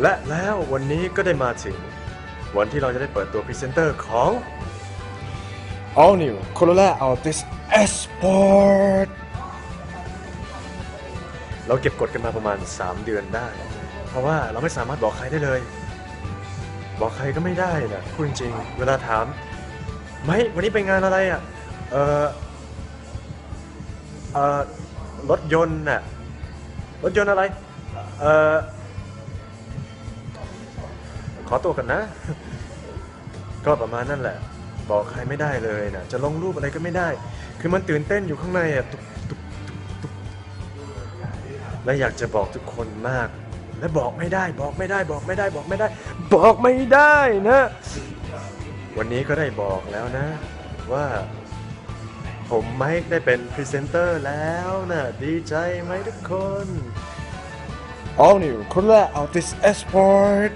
และแล้ววันนี้ก็ได้มาถึง วันที่เราจะได้เปิดตัวพรีเซนเตอร์ของ All New Corolla Altis Sport เราเก็บกดกันมาประมาณ 3 เดือนได้ เพราะว่าเราไม่สามารถบอกใครได้เลย บอกใครก็ไม่ได้นะพูดจริงๆเวลาถาม ไม่วันนี้ไปงานอะไรอะ เออเออรถยนต์น่ะ รถยนต์อะไร เออข อตัวกันนะ ก็ประมาณนั่นแหละ บอกใครไม่ได้เลยนะจะลงรูปอะไรก็ไม่ได้ คือมันตื่นเต้นอยู่ข้างในอะตุกตุกตุกตุกและอยากจะบอกทุกคนมาก และบอกไม่ได้ บอกไม่ได้ บอกไม่ได้ บอกไม่ได้ บอกไม่ได้นะ วันนี้ก็ได้บอกแล้วนะ ว่าผมไมค์ได้เป็นพรีเซนเตอร์แล้วนะดีใจไหมทุกคน All New Corolla Altis Sport